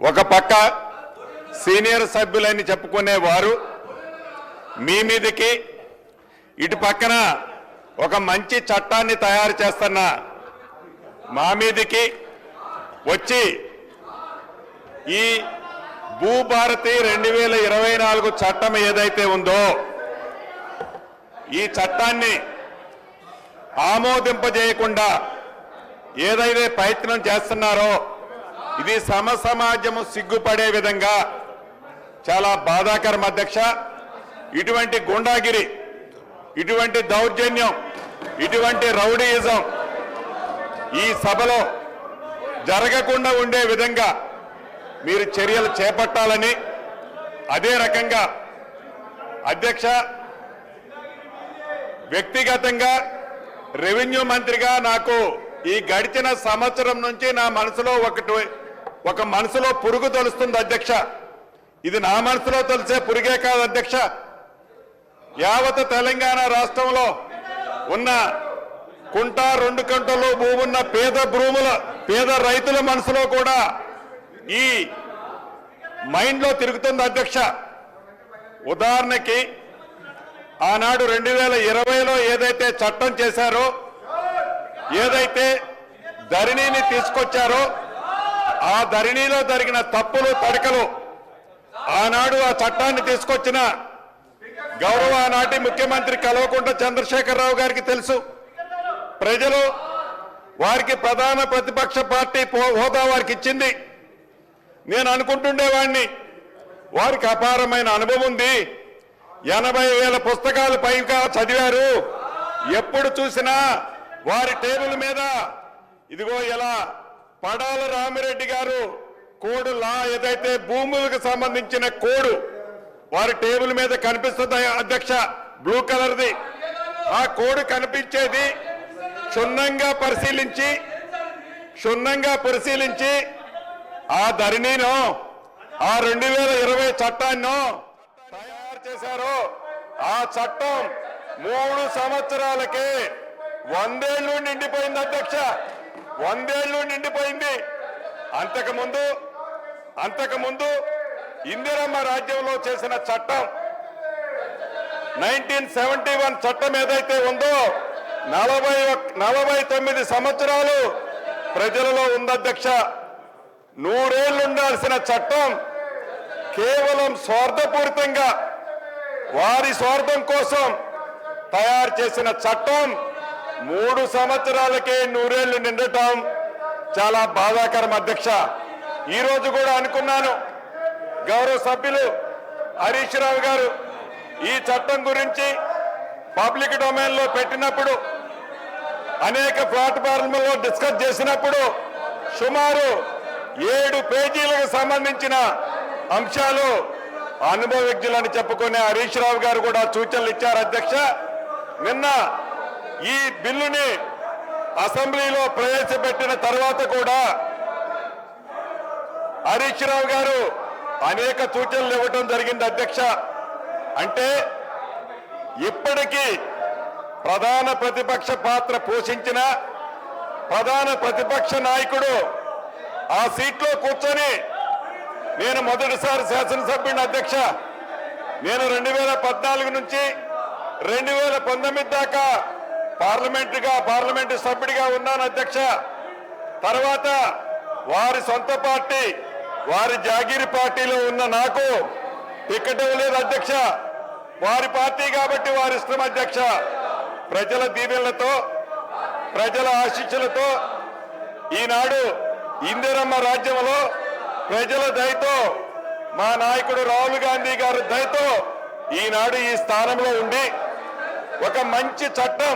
ఒక పక్క సీనియర్ సభ్యులని చెప్పుకునే వారు మీ మీదకి ఇటు పక్కన ఒక మంచి చట్టాన్ని తయారు చేస్తున్న మా మీదకి వచ్చి ఈ భూభారతి రెండు వేల ఇరవై నాలుగు చట్టం ఏదైతే ఉందో ఈ చట్టాన్ని ఆమోదింపజేయకుండా ఏదైతే ప్రయత్నం చేస్తున్నారో ఇది సమసమాజము సిగ్గుపడే విధంగా చాలా బాధాకరం అధ్యక్ష. ఇటువంటి గుండాగిరి ఇటువంటి దౌర్జన్యం ఇటువంటి రౌడీయిజం ఈ సభలో జరగకుండా ఉండే విధంగా మీరు చర్యలు చేపట్టాలని అదే రకంగా అధ్యక్ష వ్యక్తిగతంగా రెవెన్యూ మంత్రిగా నాకు ఈ గడిచిన సంవత్సరం నుంచి నా మనసులో ఒకటి ఒక మనసులో పురుగు తొలుస్తుంది అధ్యక్ష. ఇది నా మనసులో తొలిసే పురుగే కాదు అధ్యక్ష. యావత్ తెలంగాణ రాష్ట్రంలో ఉన్న కుంట రెండు కంటలు భూమున్న పేద భూముల పేద రైతుల మనసులో కూడా ఈ మైండ్లో తిరుగుతుంది అధ్యక్ష. ఉదాహరణకి ఆనాడు రెండు వేల ఇరవైలో ఏదైతే చట్టం చేశారో ఏదైతే ధరణిని తీసుకొచ్చారో ఆ ధరణిలో జరిగిన తప్పులు తడకలు ఆనాడు ఆ చట్టాన్ని తీసుకొచ్చిన గౌరవ ఆనాటి ముఖ్యమంత్రి కల్వకుంట్ల చంద్రశేఖరరావు గారికి తెలుసు. ప్రజలు వారికి ప్రధాన ప్రతిపక్ష పార్టీ హోదా వారికి ఇచ్చింది. నేను అనుకుంటుండేవాడిని వారికి అపారమైన అనుభవం ఉంది. ఎనభై వేల పుస్తకాలు పైగా చదివారు. ఎప్పుడు చూసినా వారి టేబుల్ మీద ఇదిగో ఎలా పడాల రామిరెడ్డి గారు కోడు లా ఏదైతే భూములకు సంబంధించిన కోడు వారి టేబుల్ మీద కనిపిస్తుంది అధ్యక్ష బ్లూ కలర్ది. ఆ కోడ్ కనిపించేది క్షుణ్ణంగా పరిశీలించి క్షుణ్ణంగా పరిశీలించి ఆ ధరణిను ఆ రెండు వేల ఇరవై చట్టాన్ని తయారు చేశారు. ఆ చట్టం మూడు సంవత్సరాలకే వందేళ్ళు నిండిపోయింది అధ్యక్ష. వందేళ్ళు నిండిపోయింది. అంతకుముందు అంతకుముందు ఇందిరమ్మ రాజ్యంలో చేసిన చట్టం నైన్టీన్ సెవెంటీ వన్ చట్టం ఏదైతే ఉందో నలభై నలభై తొమ్మిది సంవత్సరాలు ప్రజలలో ఉంది అధ్యక్ష నూరేళ్ళు ఉండాల్సిన చట్టం కేవలం స్వార్థపూరితంగా వారి స్వార్థం కోసం తయారు చేసిన చట్టం మూడు సంవత్సరాలకే నూరేళ్ళు నిండటం చాలా బాధాకరం అధ్యక్ష. ఈరోజు కూడా అనుకున్నాను. గౌరవ సభ్యులు హరీష్ రావు గారు ఈ చట్టం గురించి పబ్లిక్ డొమైన్లో పెట్టినప్పుడు అనేక ప్లాట్ఫామ్లలో డిస్కస్ చేసినప్పుడు సుమారు ఏడు పేజీలకు సంబంధించిన అంశాలు అనుభవజ్ఞులని చెప్పుకునే హరీష్ రావు గారు కూడా సూచనలు ఇచ్చారు అధ్యక్ష. నిన్న ఈ బిల్లుని అసెంబ్లీలో ప్రవేశపెట్టిన తర్వాత కూడా హరీష్ రావు గారు అనేక సూచనలు ఇవ్వటం జరిగింది అధ్యక్ష. అంటే ఇప్పటికీ ప్రధాన ప్రతిపక్ష పాత్ర పోషించిన ప్రధాన ప్రతిపక్ష నాయకుడు ఆ సీట్లో కూర్చొని నేను మొదటిసారి శాసనసభ్యుని అధ్యక్ష. నేను రెండు వేల పద్నాలుగు నుంచి రెండు వేల పంతొమ్మిది దాకా పార్లమెంటుగా పార్లమెంటు సభ్యుడిగా ఉన్నాను అధ్యక్ష. తర్వాత వారి సొంత పార్టీ వారి జాగీరి పార్టీలో ఉన్న నాకు టికెట్ ఇవ్వలేదు అధ్యక్ష. వారి పార్టీ కాబట్టి వారి ఇష్టం అధ్యక్ష. ప్రజల దీవెనలతో ప్రజల ఆశీస్సులతో ఈనాడు ఇందిరమ్మ రాజ్యంలో ప్రజల దయతో మా నాయకుడు రాహుల్ గాంధీ గారి దయతో ఈనాడు ఈ స్థానంలో ఉండి ఒక మంచి చట్టం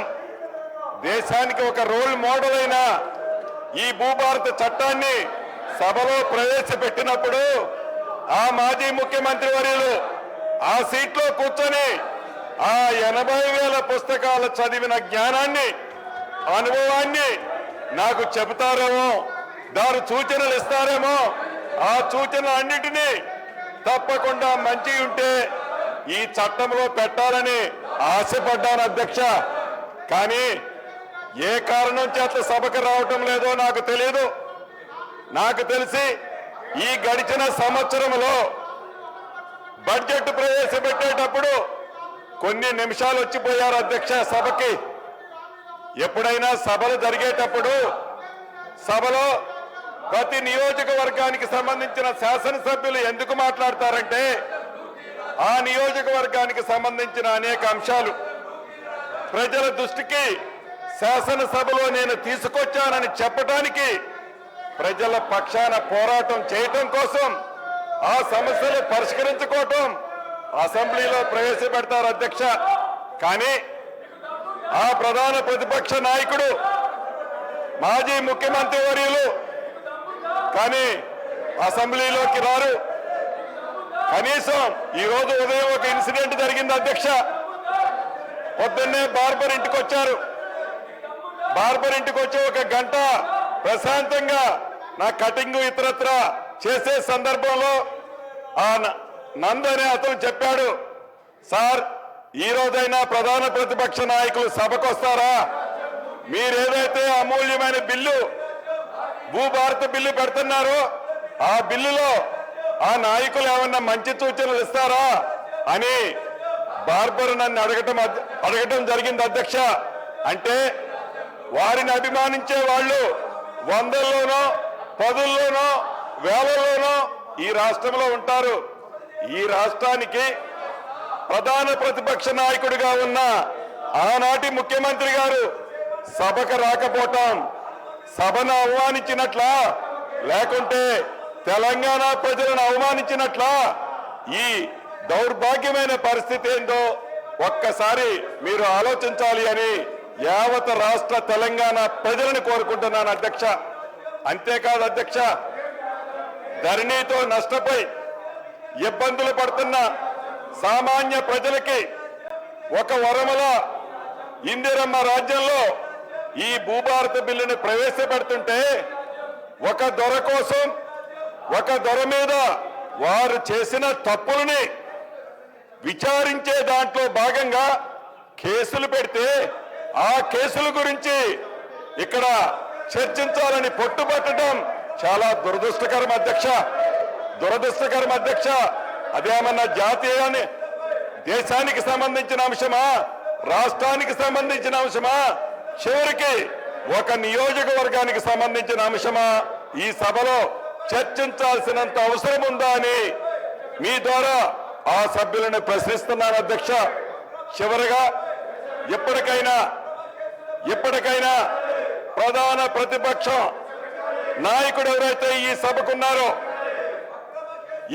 దేశానికి ఒక రోల్ మోడల్ అయిన ఈ భూభారత చట్టాన్ని సభలో ప్రవేశపెట్టినప్పుడు ఆ మాజీ ముఖ్యమంత్రి వర్యులు ఆ సీట్లో కూర్చొని ఆ ఎనభై వేల పుస్తకాలు చదివిన జ్ఞానాన్ని అనుభవాన్ని నాకు చెబుతారేమో దాని సూచనలు ఇస్తారేమో ఆ సూచనలు అన్నిటినీ తప్పకుండా మంచి ఉంటే ఈ చట్టంలో పెట్టాలని ఆశపడ్డాను అధ్యక్ష. కానీ ఏ కారణం చేత సభకు రావటం లేదో నాకు తెలియదు నాకు తెలిసి ఈ గడిచిన సంవత్సరంలో బడ్జెట్ ప్రవేశపెట్టేటప్పుడు కొన్ని నిమిషాలు వచ్చిపోయారు అధ్యక్ష సభకి. ఎప్పుడైనా సభలు జరిగేటప్పుడు సభలో ప్రతి నియోజకవర్గానికి సంబంధించిన శాసనసభ్యులు ఎందుకు మాట్లాడతారంటే ఆ నియోజకవర్గానికి సంబంధించిన అనేక అంశాలు. ప్రజల దృష్టికి శాసనసభలో నేను తీసుకొచ్చానని చెప్పడానికి ప్రజల పక్షాన పోరాటం చేయటం కోసం ఆ సమస్యలు పరిష్కరించుకోవటం అసెంబ్లీలో ప్రవేశపెడతారు అధ్యక్ష. కానీ ఆ ప్రధాన ప్రతిపక్ష నాయకుడు మాజీ ముఖ్యమంత్రి వర్యులు కానీ అసెంబ్లీలోకి రారు. కనీసం ఈరోజు ఉదయం ఒక ఇన్సిడెంట్ జరిగింది అధ్యక్ష. పొద్దున్నే బార్బర్ ఇంటికి వచ్చారు బార్బర్ ఇంటికి వచ్చి ఒక గంట ప్రశాంతంగా నా కటింగ్ ఇతరత్ర చేసే సందర్భంలో ఆ న- నంద్ అనే అతను చెప్పాడు సార్ ఈ రోజైనా ప్రధాన ప్రతిపక్ష నాయకులు సభకు వస్తారా మీరేదైతే అమూల్యమైన బిల్లు భూభారత బిల్లు పెడుతున్నారో ఆ బిల్లులో ఆ నాయకులు ఏమన్నా మంచి సూచనలు ఇస్తారా? అని బార్బర్ నన్ను అడగటం అడగటం జరిగింది అధ్యక్ష. అంటే వారిని అభిమానించే వాళ్ళు వందల్లోనో పదుల్లోనో వేలల్లోనో ఈ రాష్ట్రంలో ఉంటారు. ఈ రాష్ట్రానికి ప్రధాన ప్రతిపక్ష నాయకుడిగా ఉన్న ఆనాటి ముఖ్యమంత్రి గారు సభకు రాకపోవటం సభను అవమానించినట్లా లేకుంటే తెలంగాణ ప్రజలను అవమానించినట్లా ఈ దౌర్భాగ్యమైన పరిస్థితి ఏందో ఒక్కసారి మీరు ఆలోచించాలి అని యావత్ రాష్ట్ర తెలంగాణ ప్రజలను కోరుకుంటున్నాను అధ్యక్ష. అంతేకాదు అధ్యక్ష ధరణితో నష్టపోయి ఇబ్బందులు పడుతున్న సామాన్య ప్రజలకి ఒక వరముల ఇందిరమ్మ రాజ్యంలో ఈ భూభారత బిల్లుని ప్రవేశపెడుతుంటే ఒక దొర కోసం ఒక దొర మీద వారు చేసిన తప్పులని విచారించే దాంట్లో భాగంగా కేసులు పెడితే ఆ కేసుల గురించి ఇక్కడ చర్చించాలని పట్టుబట్టడం చాలా దురదృష్టకరం అధ్యక్ష. దురదృష్టకరం అధ్యక్ష. అదేమన్నా జాతీయాన్ని దేశానికి సంబంధించిన అంశమా? రాష్ట్రానికి సంబంధించిన అంశమా? చివరికి ఒక నియోజకవర్గానికి సంబంధించిన అంశమా? ఈ సభలో చర్చించాల్సినంత అవసరం ఉందా అని మీ ద్వారా ఆ సభ్యులను ప్రశ్నిస్తున్నాను అధ్యక్ష. చివరగా ఎప్పటికైనా ఇప్పటికైనా ప్రధాన ప్రతిపక్షం నాయకుడు ఎవరైతే ఈ సభకున్నారో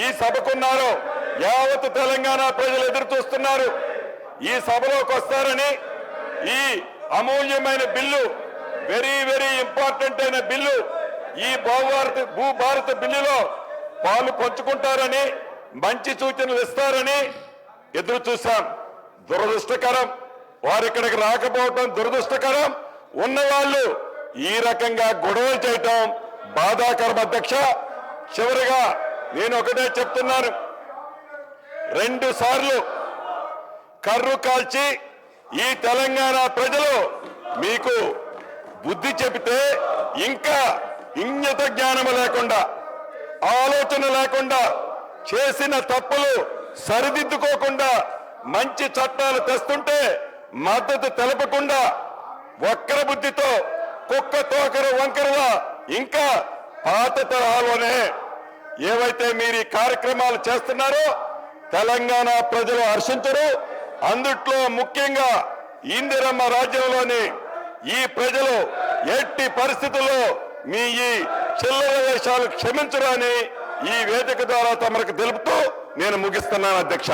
ఈ సభకున్నారో యావత్ తెలంగాణ ప్రజలు ఎదురు చూస్తున్నారు ఈ సభలోకి వస్తారని ఈ అమూల్యమైన బిల్లు వెరీ వెరీ ఇంపార్టెంట్ అయిన బిల్లు ఈ భూభారత భూభారత బిల్లులో పాలు పంచుకుంటారని మంచి సూచనలు ఇస్తారని ఎదురు చూశాం దురదృష్టకరం. వారు ఇక్కడికి రాకపోవటం దురదృష్టకరం. ఉన్నవాళ్ళు ఈ రకంగా గొడవలు చేయటం బాధాకరం అధ్యక్ష. చివరిగా నేను ఒకటే చెప్తున్నాను. రెండు సార్లు కర్రు కాల్చి ఈ తెలంగాణ ప్రజలు మీకు బుద్ధి చెబితే ఇంకా ఇంగిత జ్ఞానము లేకుండా ఆలోచన లేకుండా చేసిన తప్పులు సరిదిద్దుకోకుండా మంచి చట్టాలు తెస్తుంటే మద్దతు తెలపకుండా వక్ర బుద్ధితో కుక్క తోకర వంకరగా ఇంకా పాత తరహాలోనే ఏవైతే మీరు ఈ కార్యక్రమాలు చేస్తున్నారో తెలంగాణ ప్రజలు హర్షించరు. అందుట్లో ముఖ్యంగా ఇందిరమ్మ రాజ్యంలోని ఈ ప్రజలు ఎట్టి పరిస్థితుల్లో మీ ఈ చిల్లర వేషాలు క్షమించరు ఈ వేదిక ద్వారా తమకు తెలుపుతూ నేను ముగిస్తున్నాను అధ్యక్ష.